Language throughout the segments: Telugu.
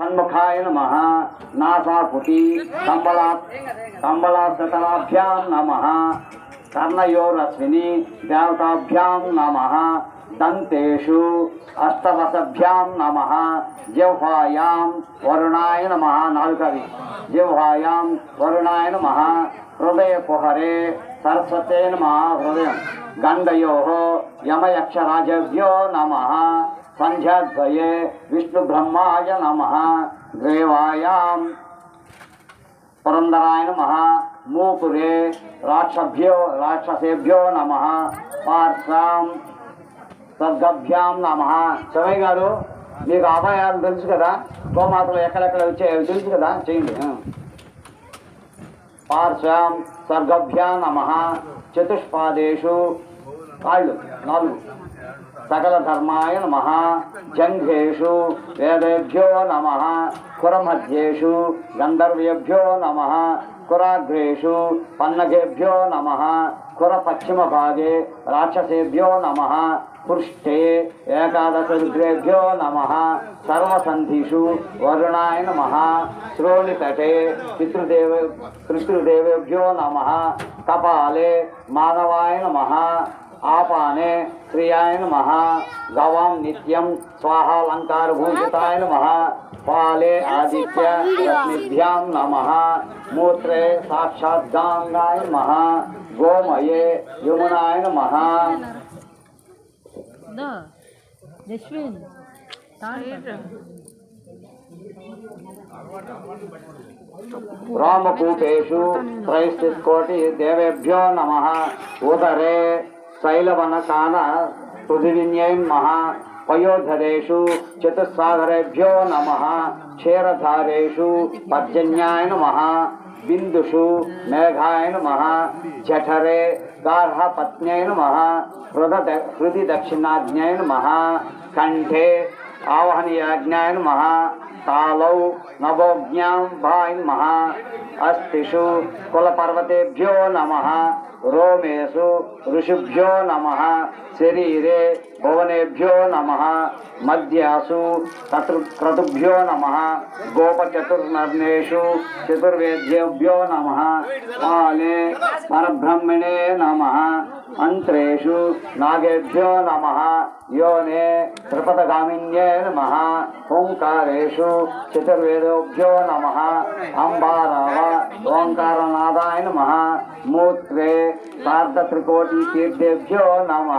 షణ్ముఖాయ నమ నాసాపుటి కంబలా కంబళాశతలాభ్యాం నమ కర్ణయోరశ్విని దేవతాభ్యాం నమ దంతేషు అష్టవసభ్యాం నమ జిహ్వాయాం వరుణాయ నమ నాలుగవి జిహ్వాయాం వరుణాయ నమ హృదయ కుహరే సరస్వతే నమ హృదయం గండయో యమయక్షరాజభ్యో నమ సంధ్యాద్వయే విష్ణుబ్రహ్మాయ నమ గ్రేవాయాం పురందరాయ నమ మూపురే రాక్షభ్యో రాక్షసేభ్యో నమ పార్శ్వాం సద్గభ్యాం నమ శవయ్య గారు మీకు అభయాలు తెలుసు కదా గోమాతలు ఎక్కడెక్కడ వచ్చాయో తెలుసు కదా చేయండి ఆ. పార్శ్వాం సర్గభ్యాం నమ చతుష్పాదేషు కాళ్ళు నాలుగు సకల ధర్మాయ నమ జంఘేషు వేదేభ్యో నమ కురమధ్యేషు గంధర్వేభ్యో నమ కురాగ్రేషు పన్నగేభ్యో నమ కుర పశ్చిమ భాగే రాక్షసేభ్యో నమ పృష్ఠే ఏకాదశరుద్రేభ్యో నమ సర్వసంధిషు వరుణాయ నమ శ్రోణితటే పితృదేవ పితృదేవేభ్యో నమ కపాలే మానవాయ నమ ఆపానే श्रियाय नम। गवां नित्यं स्वाहालङ्कारभूषिताय नमः। पाले आदित्य रश्मिभ्यां नमः। मूत्रे साक्षात् गाङ्गाय नमः। गोमये यमुनाय नमः। रामकूपेषु त्रैश्चित्कोटिदेवेभ्यो नमः। उदरे शैलवनसान सुधिविन्यं महा पयोधरेषु चतुस्सागरेभ्यो नमः, क्षेरधारेषु, पर्जन्याय नमः, बिन्दुषु, मेघाय नमः, जठरे, गार्हपत्न्यै नमः हृद हृदि दक्षिणाज्ञाय नमः, कण्ठे, आवहनीयाज्ञाय नमः, तालौ नवोज्ञां भाय नमः, अस्तिषु, कुलपर्वतेभ्यो नमः రోమేషు ఋషిభ్యో నమ శరీరే భువనేభ్యో నమ మధ్యాసు క్రతుభ్యో నమ గోపచతుర్నర్ణేషు చతుర్వేద్యేభ్యో నమ కాలే పరబ్రహ్మణే నమ అంత్రేషు నాగేభ్యో నమ యోనే త్రిపదగామిన్యే నమ ఓంకారేషు చతుర్వేదోభ్యో నమ అంబారావ ఓంకారనాథాయ నమ మూత్రే సార్ధత్రికోటి తీర్థేభ్యో నమ.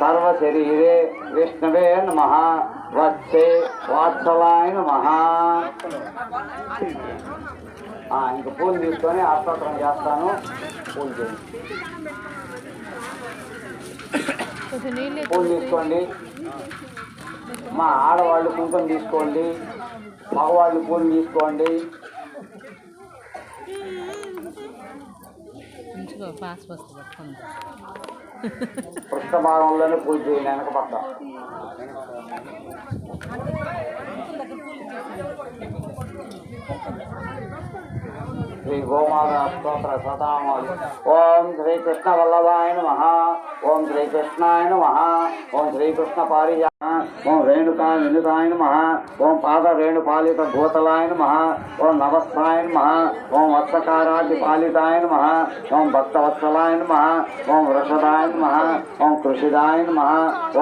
సర్వశరీరే విష్ణవే నమ. వత్సే వాత్సలాయ నమ. ఇంక పూలు తీసుకొని ఆస్తోత్రం చేస్తాను. పూలు చేయండి. కొంచెం నీళ్ళు పూలు తీసుకోండి. మా ఆడవాళ్ళు కుంకుమ తీసుకోండి. మగవాళ్ళు పూలు తీసుకోండి. మంచిగా పాస్ పట్టుకుంది. భాగంలోనే పూజ చేయండి పక్క. శ్రీ గోమాత స్తోత్ర సతామాలు ఓం శ్రీ కృష్ణ వల్లభాయ నమ. ओम श्री कृष्णाय नम ओम श्री कृष्ण पारिजा ओम रेणुका विनुताय नम ओम पाद रेणुपालित भूतलाय नम ओम नमस्ताय नम ओम वत्सकारादिपालिताय नम ओम भक्तवत्सलाय नम ओम वृषदाय नम ओम कृषिदाय नम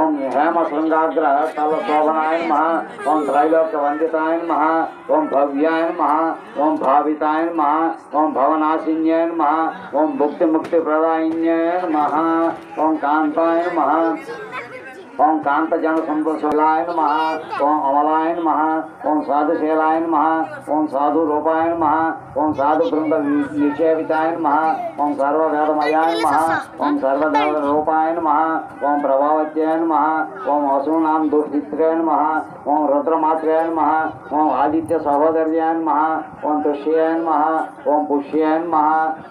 ओम हेम श्रृंगाग्र तलशोभनाय नम ओम त्रैलोक्य वंदिताय नम ओम भव्याय नम ओम भाविताय नम ओम भवनाशिन्याय नम ओम भुक्ति मुक्ति प्रदाय नम ओम कांताय महा ओम कांत जन संपलाय नम ओम अमलाय नम ओम साधु शैलाय नम ओम साधु रूपाय नम ओम साधु बृंद निक्षेपिताय नम ओम सर्ववेदमयाय नम ओम सर्वदेव रूपाय नम ओम प्रभावत्याय नम ओम वसूनां दुष्चित्राय नम ओम रुद्रमात्राय नम ओम आदित्य सहोदर्याय नम ओम तुष्याय नम ओम पुष्याय नम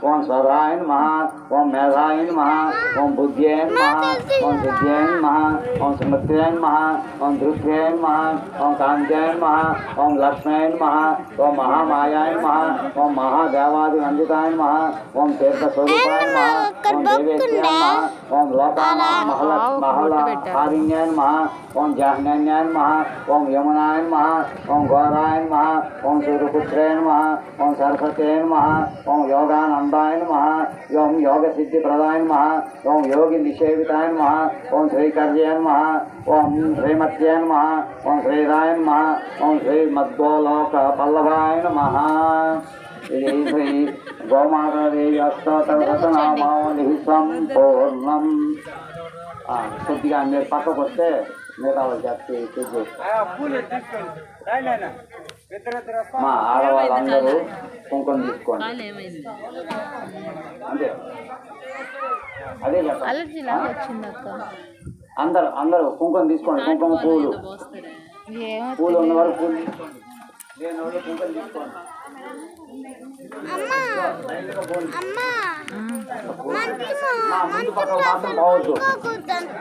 ओम सदाय नम ओम मेधाय नम ओम बुद्ध्याय नम ओम सिद्ध्याय नम ఓం స్మృత్యాయ నమ. ఓం దృష్ట్యాయ నమ. ఓం కాంత్యాయ నమ. ఓం లక్ష్మ్యాయ నమ. ఓం మహామాయాయ నమ. ఓం మహాదేవాది వందితాయ నమ. ఓం తీర్థ స్వరూపాయ నమ. ఓం దేవేశ్వరాయ నమ. ओम लतानाम महालक्ष्मीनारायण महा ओम जाहनारायण महा ओम यमुनायन महा ओम गौरायन महा ओम सूर्यपुत्रेन महा ओम सरस्वतेन महा ओम योगानंदायन महा ओम योग सिद्धि प्रदायन महा ओम योगी निषेवितायन महा ओम श्रीकर्जयन महा ओम श्रीमत्यन महा ओम श्रीरायन महा ओम श्री मद्गोलोक महा పల్లవాయ నమః ఇది శ్రీ గోమాతాదేవి అష్టోత్తరశతనామావళి సంపూర్ణం ఆ, కొద్దిగా మీరు పక్కకు వస్తే మిగతా వాళ్ళు చెప్తే చేసి మా ఆడవాళ్ళందరూ కుంకుమ తీసుకోండి కాలు ఏమైంది అంతే అదే చెప్పండి అలర్జీ లాగా వచ్చింది అక్క అందరూ అందరూ కుంకుమ తీసుకోండి కుంకుమ పూలు పోస్తారే పూలు ఉన్న వరకు పూలు తీసుకోండి లేని వాళ్ళు కుంకుమ తీసుకోండి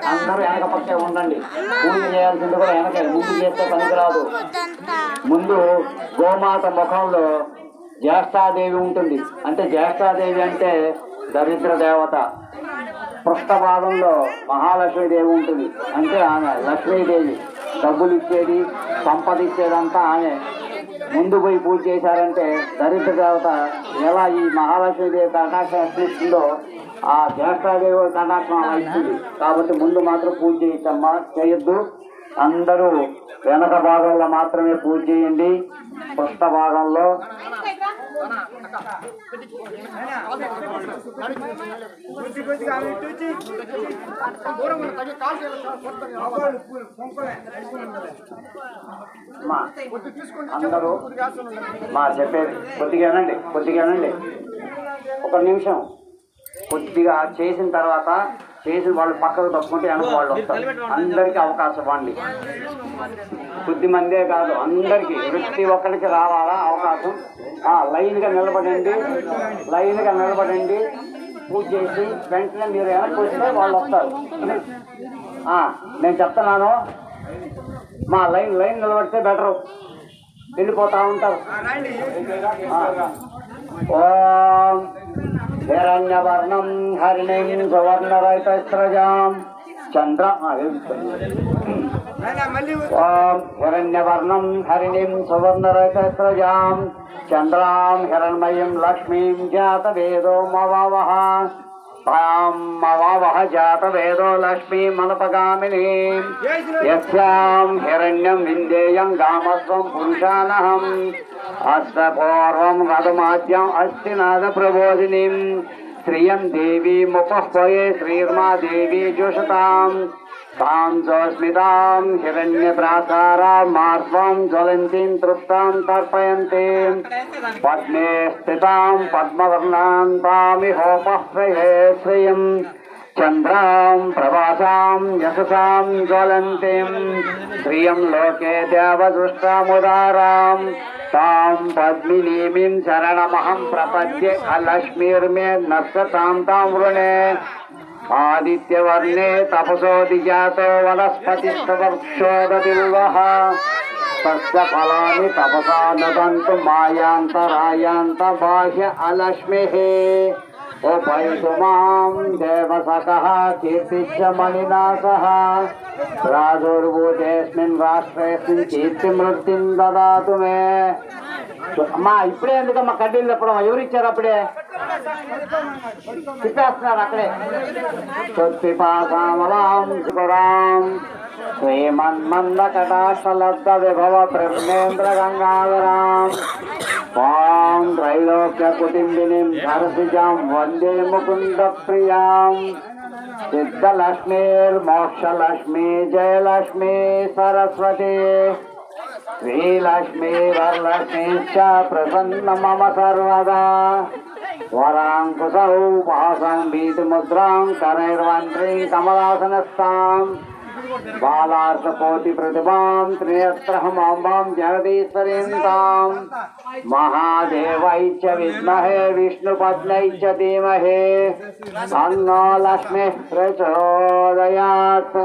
అందరూ వెనక పక్కే ఉండండి. పూజ చేయాల్సింది కూడా వెనక. ముందు చేస్తే పనికిరాదు ముందు గోమాత ముఖంలో జ్యేష్ఠాదేవి ఉంటుంది. అంటే జ్యేష్ఠాదేవి అంటే దరిద్ర దేవత. పృష్ఠభాగంలో మహాలక్ష్మీదేవి ఉంటుంది. అంటే ఆమె లక్ష్మీదేవి. డబ్బులు ఇచ్చేది సంపద ఇచ్చేదంతా ఆమె. ముందు పోయి పూజ చేశారంటే దరిద్ర దేవత ఎలా ఈ మహాలక్ష్మీదేవి కటాక్షం ఇస్తుందో ఆ జ్యేష్ఠాదేవి కటాక్షం అలా ఇస్తుంది కాబట్టి ముందు మాత్రం పూజ చేయొచ్చమ్మా చేయొద్దు. అందరూ వెనక భాగంలో మాత్రమే పూజ చేయండి. పుష్ప భాగంలో అందరూ మా చెప్పేది కొద్దిగా కొద్దిగానండి కొద్దిగా ఒక నిమిషం. కొద్దిగా చేసిన తర్వాత చేసిన వాళ్ళు పక్కకు తప్పుకుంటే వెనక వాళ్ళు వస్తారు. అందరికీ అవకాశం ఇవ్వండి కొద్ది మందే కాదు అందరికీ. ప్రతి ఒక్కరికి రావాలా? అవకాశం. లైన్గా నిలబడండి. లైన్గా నిలబడండి. పూజ చేసి వెంటనే మీరు వెనక్కి వస్తే వాళ్ళు వస్తారు. నేను చెప్తున్నాను. మా లైన్ లైన్ నిలబడితే బెటరు. వెళ్ళిపోతా ఉంటారు. ఓం హిరణ్యవర్ణం హరిణీం సువర్ణరహితస్రజాం చంద్ర ఆ, వెళ్తుంది. ఓం హిరణ్యవర్ణం హరిణీం సువర్ణరహితస్రజాం చంద్రాం హిరణ్మయం లక్ష్మీం జాతవేదో మవావహ तां मवावह जातवेदो लक्ष्मीमनुपगामिनी यस्यां अस्तिनाद प्रबोधिनी गामस्वं पुरुषानहम् अस्य श्रीर्मा देवी जुषताम्। ताञ्जोऽस्मितां हिरण्यप्रासारां मार्वं ज्वलन्तीं तृप्तां तर्पयन्तीं। पद्मे स्थितां पद्मवर्णां तामिहोपह्रये श्रियं। चन्द्रां प्रभासां यशसां ज्वलन्तीं। श्रियं लोके तां पद्मिनीमिं शरणमहं प्रपद्ये अलक्ष्मीर्मे नश्यतां वृणे। आदिवर्णे तपसोदिजातो दिजा वनस्पति फलानि तपसा नदन्तु मायान्तरायान्तबाह्य अलक्ष्मेः। उपयितु माँ देवसखः कीर्तिश्च मणिना सह मे। అమ్మా ఇప్పుడే ఎందుకమ్మా కడ్డీలు తప్పడం? ఎవరు ఇచ్చారు అప్పుడే? తిప్పేస్తున్నారు అక్కడే. తుత్పిపాసామలాం శుకురాం శ్రీమన్మంద కటాక్షలబ్ద విభవ బ్రహ్మేంద్ర గంగాధరాం పాం త్రైలోక్య కుటుంబిని సరసిజాం వందే ముకుంద ప్రియాం సిద్ధలక్ష్మీర్మోక్షలక్ష్మీ జయలక్ష్మీ సరస్వతి. श्रीलक्ष्मी वरलक्ष्मीश्च प्रसन्न मम सर्वदा। वराङ्कुशौ भासम्बीतमुद्रां करैर्वन्त्रीं कमलासनस्तां बालार्थकोटिप्रतिभां त्रियत्रहमाम्बां जगदीश्वरीं तां महादेवै च विद्महे धीमहे। तन्नो लक्ष्मीः प्रचोदयात्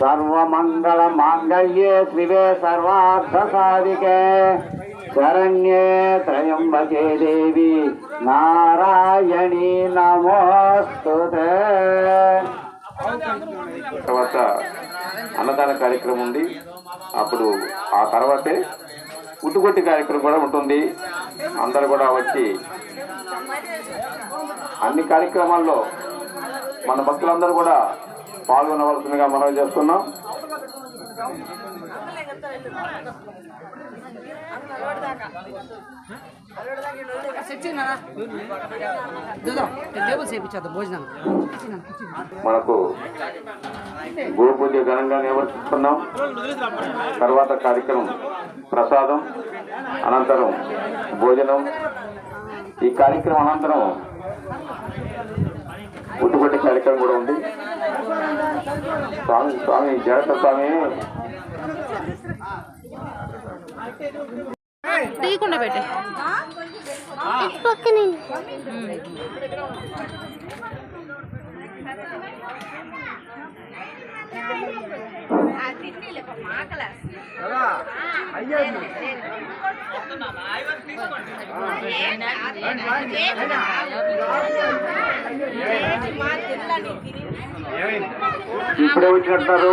సర్వమంగళ మాంగళ్యే శివే సర్వార్థ సాధికే శరణ్యే త్రయంబకే దేవి. నారాయణి నమోస్తుతే. తర్వాత అన్నదాన కార్యక్రమం ఉంది. అప్పుడు ఆ తర్వాతే ఉట్టుకొట్టి కార్యక్రమం కూడా ఉంటుంది. అందరు కూడా వచ్చి అన్ని కార్యక్రమాల్లో మన భక్తులందరూ కూడా పాల్గొనవలసిందిగా మనవి చేస్తున్నాం. మనకు గోపూజ ఘనంగా నిర్వర్తిస్తున్నాం తర్వాత కార్యక్రమం ప్రసాదం అనంతరం భోజనం. ఈ కార్యక్రమం అనంతరం ఉట్టుకొట్టి కార్యక్రమం కూడా ఉంది. స్వామి స్వామి జాగ్రత్త స్వామి. తీయకుండా పెట్టే. ఇప్పుడే వచ్చినట్టున్నారు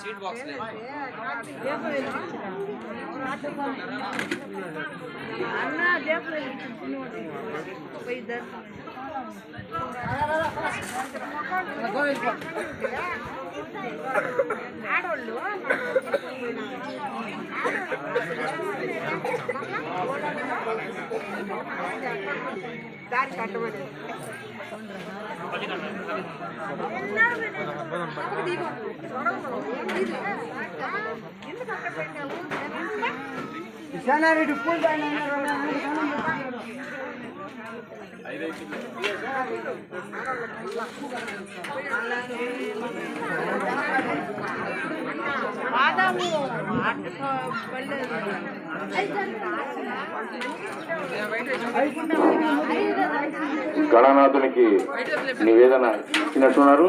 ஸ்வீட் பாக்ஸ்ல அண்ணா டேபிள் போய் இதர் ఆడోళ్ళు దారి కట్టమని విశాలారెడ్డి పూల్ దాని గణనాథునికి నివేదన ఇచ్చినట్టున్నారు.